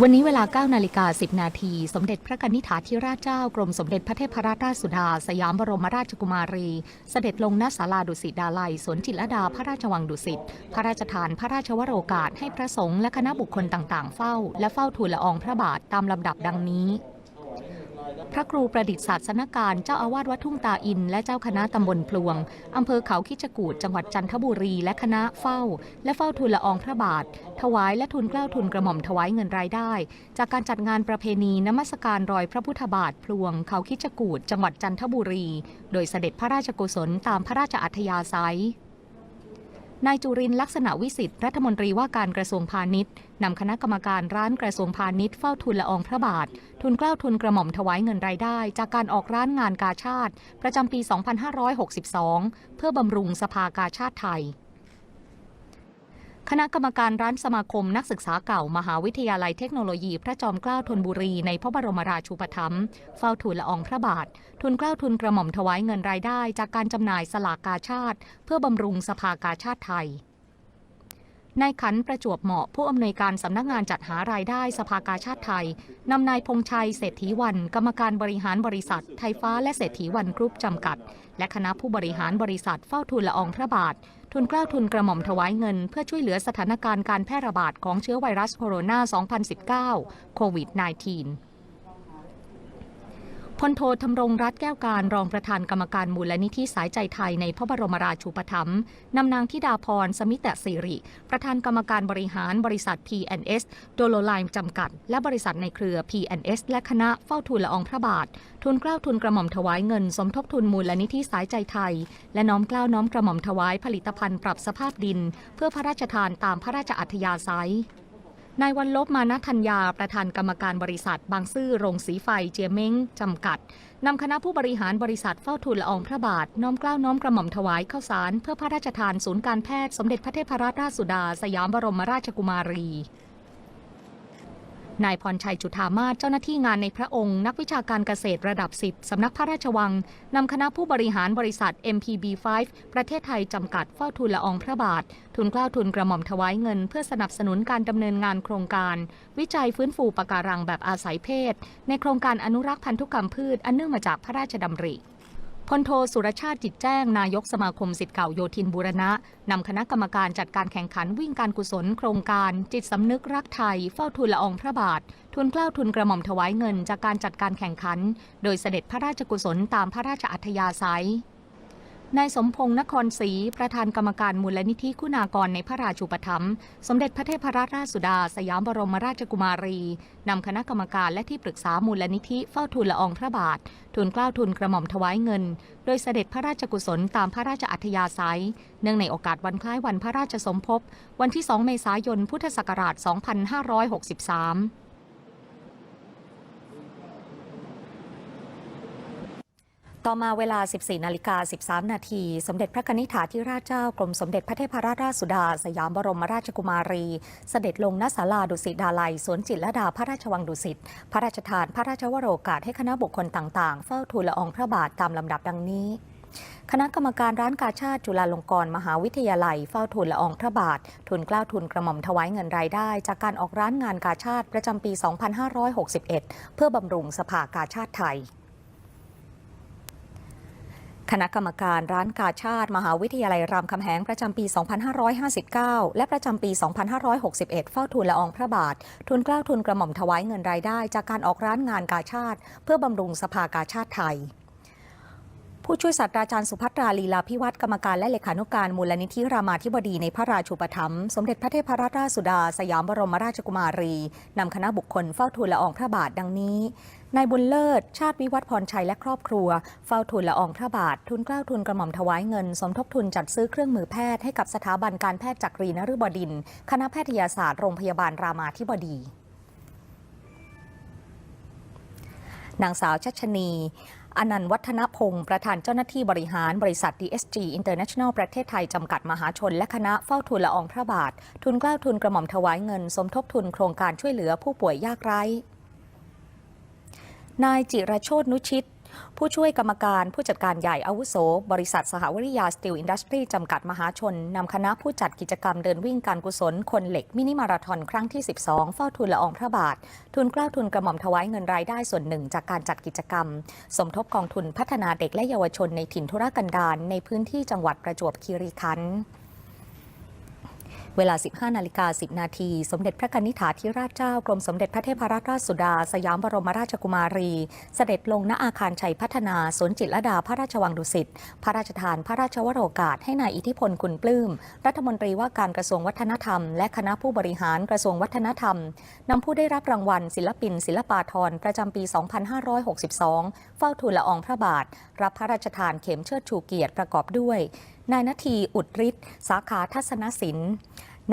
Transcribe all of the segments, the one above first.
วันนี้เวลา 9 นาฬิกา 10 นาที สมเด็จพระกนิษฐาธิราชเจ้ากรมสมเด็จพระเทพรัตนราชสุดา สยามบรมราชกุมารี เสด็จลงณศาลาดุสิตดาลัยสวนจิตรดาพระราชวังดุสิต พระราชทานพระราชวโรกาสให้พระสงฆ์และคณะบุคคลต่างๆ เฝ้า และเฝ้าทูลละอองพระบาทตามลำดับดังนี้ พระครูประดิษฐ์ศาสนการเจ้าอาวาสวัดทุ่งตาอิน และเจ้าคณะตำบลพลวง อำเภอเขาคิจกูดจังหวัดจันทบุรีและคณะเฝ้า และเฝ้าทูลละอองพระบาท ถวายและทุนเกล้าทุนกระหม่อมถวายเงินรายได้ จากการจัดงานประเพณีนมัสการรอยพระพุทธบาทพลวง เขาคิจกูดจังหวัดจันทบุรี โดยเสด็จพระราชกุศลตามพระราชอัธยาศัย นายจุรินลักษณะวิสิทธิ์รัฐมนตรีว่าการกระทรวงพาณิชย์นำคณะกรรมการร้านกระทรวงพาณิชย์เฝ้าทุนละอองพระบาท ทุนเกล้าทุนกระหม่อมถวายเงินรายได้ จากการออกร้านงานกาชาติ ประจำปี 2562 เพื่อบำรุงสภากาชาติไทย คณะกรรมการร้านสมาคมนักศึกษาเก่ามหาวิทยาลัยเทคโนโลยี พระจอมเกล้าธนบุรีในพระบรมราชูปถัมภ์เฝ้าทูลละอองพระบาท ทุนเกล้าทุนกระหม่อมถวายเงินรายได้ จากการจำหน่ายสลากกาชาติ เพื่อบำรุงสภากาชาติไทยนายขันประจวบเหมาะผู้อำนวยการสำนักงานจัดหารายได้สภากาชาติไทยนำนายพงชัยเศรษฐีวัน กรรมการบริหารบริษัท ไทยฟ้าและเศรษฐีวันกรุ๊ปจำกัด และคณะผู้บริหารบริษัทเฝ้าทุนละอองพระบาท ทุนเกล้าทุนกระหม่อมถวายเงิน เพื่อช่วยเหลือสถานการณ์การแพร่ระบาดของเชื้อไวรัสโคโรนา 2019 โควิด -19 พลโทธำรงรัตแก้วการรองประธานกรรมการมูลนิธิสายใจไทยในพระบรมราชูปถัมภ์นำนางธิดาพร สมิตะสิริ ประธานกรรมการบริหารบริษัท P&S โดโลไลม์จำกัด และบริษัทในเครือ P&S และคณะเฝ้าทูลละอองพระบาท ทุนเกล้าทุนกระหม่อมถวายเงิน สมทบทุนมูลนิธิสายใจไทย และน้อมเกล้าน้อมกระหม่อมถวายผลิตภัณฑ์ปรับสภาพดิน เพื่อพระราชทานตามพระราชอัธยาศัย นายวันลบมานะธัญญา ประธานกรรมการบริษัท บางซื่อโรงสีไฟเจียเม้งจำกัด นำคณะผู้บริหารบริษัทเฝ้าทูลละอองพระบาท น้อมเกล้าน้อมกระหม่อมถวายข้าวสาร เพื่อพระราชทานศูนย์การแพทย์ สมเด็จพระเทพรัตนราชสุดา สยามบรมราชกุมารี นายพรชัยจุธามาศเจ้าหน้าที่งานในพระองค์ นักวิชาการเกษตรระดับ 10 สำนักพระราชวัง นำคณะผู้บริหารบริษัท MPB5 ประเทศไทยจำกัดเฝ้าทูลละอองพระบาท ทุนกล้าวทุนกระหม่อมถวายเงิน เพื่อสนับสนุนการดำเนินงานโครงการ วิจัยฟื้นฟูปะการังแบบอาศัยเพศ ในโครงการอนุรักษ์พันธุกรรมพืชอันเนื่องมาจากพระราชดำริ พลโทสุรชาติจิตแจ้ง นายกสมาคมสิทธิ์เก่าโยธินบูรณะนำคณะกรรมการจัดการแข่งขันวิ่งการกุศล โครงการ จิตสำนึกรักไทย เฝ้าทูลละอองพระบาท ทุนเกล้าทุนกระหม่อมถวายเงินจากการจัดการแข่งขัน โดยเสด็จพระราชกุศลตามพระราชอัธยาศัย นายสมพงษ์นครศรีประธานกรรมการมูลนิธิคุณากรในพระราชูปถัมภ์สมเด็จพระเทพรัตนราชสุดา สยามบรมราชกุมารี นำคณะกรรมการและที่ปรึกษามูลนิธิเฝ้าทูลละอองพระบาททุนเกล้าทุนกระหม่อมถวายเงิน โดยเสด็จพระราชกุศลตามพระราชอัธยาศัย เนื่องในโอกาสวันคล้ายวันพระราชสมภพวันที่ 2 เมษายน พุทธศักราช 2563 ต่อมาเวลา 14 นาฬิกา 13 นาที สมเด็จพระนิษฐาธิราชเจ้ากรมสมเด็จพระเทพรัตนราชสุดา สยามบรมราชกุมารี เสด็จลงณศาลาดุสิตดาลัย สวนจิตรลดาพระราชวังดุสิต พระราชทานพระราชวโรกาสให้คณะบุคคลต่างๆ เฝ้าทูลละอองพระบาทตามลำดับดังนี้คณะกรรมการร้านกาชาติจุฬาลงกรณ์มหาวิทยาลัย เฝ้าทูลละอองพระบาท ทุนกล้าทุนกระหม่อมถวายเงินรายได้ จากการออกร้านงานกาชาติประจำปี 2561 เพื่อบำรุงสภากาชาติไทย คณะกรรมการร้านกาชาติ มหาวิทยาลัยรามคำแหงประจำปี 2559 และประจำปี 2561 เฝ้าทูลละอองพระบาท ทุนเกล้าทุนกระหม่อมถวายเงินรายได้ จากการออกร้านงานกาชาติ เพื่อบำรุงสภากาชาติไทย ผู้ช่วยศาสตราจารย์สุภัตราลีลาพิวัตรกรรมการและเลขานุการมูลนิธิรามาธิบดีในพระราชูปถัมภ์สมเด็จพระเทพรัตนราชสุดา สยามบรมราชกุมารี นำคณะบุคคลเฝ้าทูลละอองพระบาทดังนี้นายบุญเลิศ ชาติวิวัฒน์พรชัยและครอบครัว เฝ้าทูลละอองพระบาท ทุนเกล้าทุนกระหม่อมถวายเงิน สมทบทุนจัดซื้อเครื่องมือแพทย์ให้กับสถาบันการแพทย์จักรีนฤบดินน์คณะแพทยศาสตร์โรงพยาบาลรามาธิบดีนางสาวชัชนี อนันต์วัฒนพงศ์ประธานเจ้าหน้าที่บริหารบริษัท DSG International ประเทศไทย จำกัดมหาชน และคณะเฝ้าทุนละอองพระบาท ทุนกล้าวทุนกระหม่อมถวายเงิน สมทบทุนโครงการช่วยเหลือผู้ป่วยยากไร้นายจิรโชตนุชิต ผู้ช่วยกรรมการผู้จัดการใหญ่อาวุโส บริษัทสหวริยาสตีลอินดัสทรีจำกัดมหาชนนำคณะผู้จัดกิจกรรมเดินวิ่งการกุศล คนเหล็กมินิมาราธอนครั้งที่ 12 เฝ้าทูลละอองพระบาท ทุนกล้าทุนกระหม่อมถวายเงินรายได้ส่วนหนึ่งจากการจัดกิจกรรม สมทบกองทุนพัฒนาเด็กและเยาวชนในถิ่นธุรกันดารในพื้นที่จังหวัดประจวบคีรีขันธ์ เวลา 15 นาฬิกา 10 นาที สมเด็จพระกนิษฐาธิราชเจ้ากรมสมเด็จพระเทพรัตนราชสุดา สยามบรมราชกุมารี เสด็จลงณอาคารชัยพัฒนาสวนจิตรดาพระราชวังดุสิต พระราชทานพระราชวโรกาสให้นายอิทธิพลคุณปลื้ม รัฐมนตรีว่าการกระทรวงวัฒนธรรม และคณะผู้บริหารกระทรวงวัฒนธรรมนำผู้ได้รับรางวัล ศิลปิน ศิลปาธรประจำปี 2562 เฝ้าทูลละอองพระบาท รับพระราชทานเข็มเชิดชูเกียรติประกอบด้วย นายนาทีอุดฤทธิ์สาขาทัศนศิลป์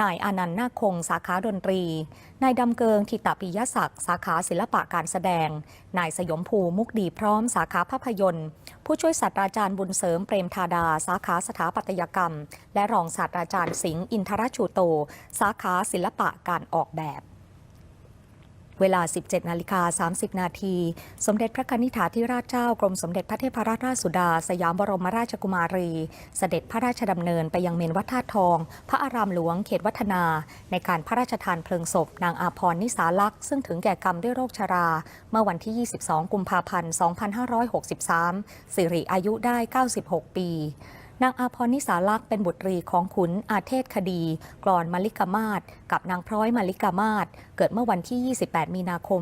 นายอานันต์นาคคงสาขาดนตรี นายดำเกิงทิตปิยศักดิ์สาขาศิลปะการแสดง นายสยมภูมุกดีพร้อม สาขาภาพยนตร์ ผู้ช่วยศาสตราจารย์บุญเสริมเปรมธาดา สาขาสถาปัตยกรรม และรองศาสตราจารย์สิงห์อินทรชูโต สาขาศิลปะการออกแบบ เวลา 17 นาฬิกา 30 นาที สมเด็จพระนิษฐาธิราชเจ้ากรมสมเด็จพระเทพรัตนราชสุดา สยามบรมราชกุมารี เสด็จพระราชดำเนินไปยังเมนวัดธาตุทอง พระอารามหลวงเขตวัฒนา ในการพระราชทานเพลิงศพ นางอาพรนิสาลักษ์ซึ่งถึงแก่กรรมด้วยโรคชรา เมื่อวันที่ 22 กุมภาพันธ์ 2563 สิริอายุได้ 96 ปี นางอาพรนิสาลักษ์เป็นบุตรีของขุนอาเทศคดี กรอนมาลิกามาศกับนางพร้อยมาลิกามาศเกิดเมื่อวันที่ 28 มีนาคม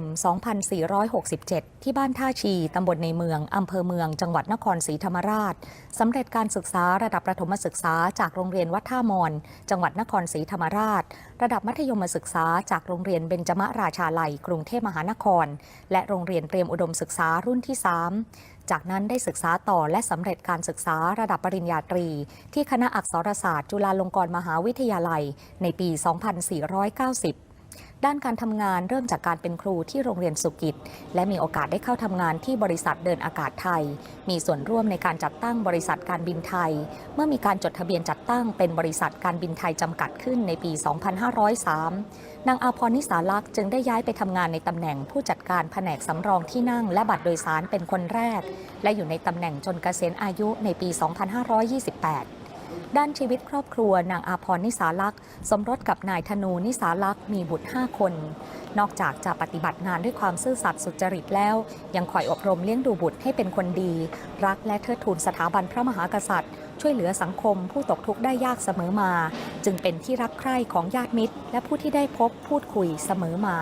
2467 ที่บ้านท่าชี ตำบลในเมือง อำเภอเมือง จังหวัดนครศรีธรรมราช สำเร็จการศึกษาระดับประถมศึกษาจากโรงเรียนวัดท่ามอน จังหวัดนครศรีธรรมราช ระดับมัธยมศึกษาจากโรงเรียนเบญจมราชาลัย กรุงเทพมหานคร และโรงเรียนเตรียมอุดมศึกษารุ่นที่ 3 จากนั้นได้ศึกษาต่อและสำเร็จการศึกษาระดับปริญญาตรี ที่คณะอักษรศาสตร์ จุฬาลงกรณ์มหาวิทยาลัย ในปี 2490 ด้านการทำงานเริ่มจากการเป็นครูที่โรงเรียนสุกิจ และมีโอกาสได้เข้าทำงานที่บริษัทเดินอากาศไทย มีส่วนร่วมในการจัดตั้งบริษัทการบินไทย เมื่อมีการจดทะเบียนจัดตั้งเป็นบริษัทการบินไทยจำกัดขึ้นในปี 2503 นางอาพรนิสาลักษ์จึงได้ย้ายไปทำงานในตำแหน่งผู้จัดการแผนกสำรองที่นั่งและบัตรโดยสารเป็นคนแรก และอยู่ในตำแหน่งจนเกษียณอายุในปี 2528 ด้านชีวิตครอบครัวนางอาพรนิสาลักษ์สมรสกับนายธนูนิสาลักษ์มีบุตร 5 คน นอกจากจะปฏิบัติงานด้วยความซื่อสัตย์สุจริตแล้ว ยังคอยอบรมเลี้ยงดูบุตรให้เป็นคนดี รักและเทิดทูนสถาบันพระมหากษัตริย์ ช่วยเหลือสังคมผู้ตกทุกข์ได้ยากเสมอมา จึงเป็นที่รักใคร่ของญาติมิตร และผู้ที่ได้พบพูดคุยเสมอมา